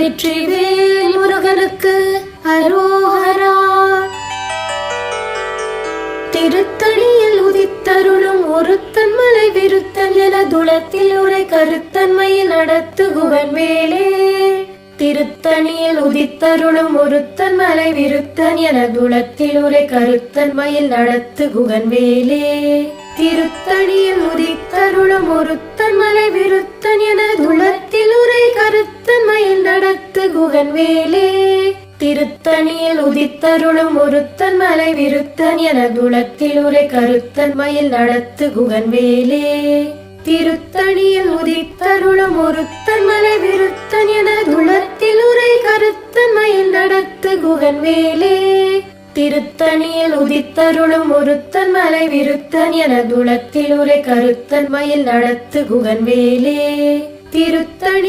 வெற்றிவேல் முருகனுக்கு அரோஹரா திருத்தணியில் உதித்தருளும் ஒருத்தன் மலை விருத்தன் என துளத்தில் உரை கருத்தன்மையில் நடத்துகுவன் மேலே. திருத்தணியில் உதித்தருளும் ஒருத்தன் மலை விருத்தன் என துளத்தில் உரை கருத்தன்மையில் நடத்துகுவன் வேலே திருத்தணியில் உதித்தருளும் ஒருத்தன் மலை விருத்தன் என துளத்தில் உரை நடத்துகுவன் வேலே திருத்தணியில் உதித்தருளும் ஒருத்தன் மலை விருத்தன் என துளத்தில் உரை கருத்தன் மயில் நடத்து குகன் வேலே திருத்தணியில் உதித்தருளும் ஒருத்தன் மலை விருத்தன் என துளத்தில் உரை கருத்தன் மயில் நடத்து குகன் வேலே திருத்தணியில் உதித்தருளும் ஒருத்தன் மலை விருத்தன் என துளத்தில் உரை கருத்தன் மயில் நடத்து குகன் வேலே திருத்தணி